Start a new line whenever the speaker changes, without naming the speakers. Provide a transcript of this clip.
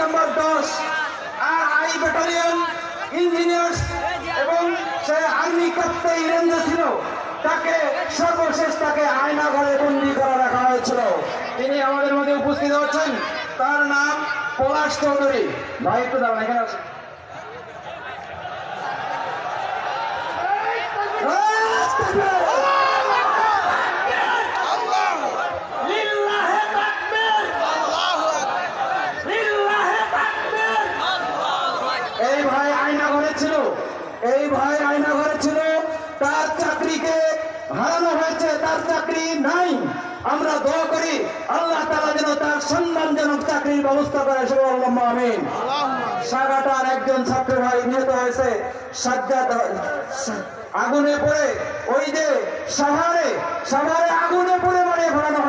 Number দশ আর I battalion engineers এবং সে army Kaptai রেঞ্জে ছিল তাকে সর্বশেষ তাকে আয়না ঘরে বন্দি করা রাখা হয়েছিল তিনি আমাদের মধ্যে উপস্থিত হচ্ছেন তার নাম পলাশ চৌধুরী ভাই একটু দাঁড়ান এখানে আসেন
লিল্লাহে
এই ভাই আয়না ঘরে ছিল। এই ভাই আয়না ঘরে ছিল। তার চাকরিকে হারানো হয়েছে, তার চাকরি নাই। আমরা দোয়া করি, আল্লাহ তালা যেন তার সম্মানজনক চাকরির ব্যবস্থা করে সে আল্লাহ আমিন। সাগাটার একজন ছাত্র ভাই নিহত হয়েছে। সাজ্জাদ, আগুনে পড়ে, ওই যে সাভারে সাভারে আগুনে পড়ে মারিয়ে ফেলানো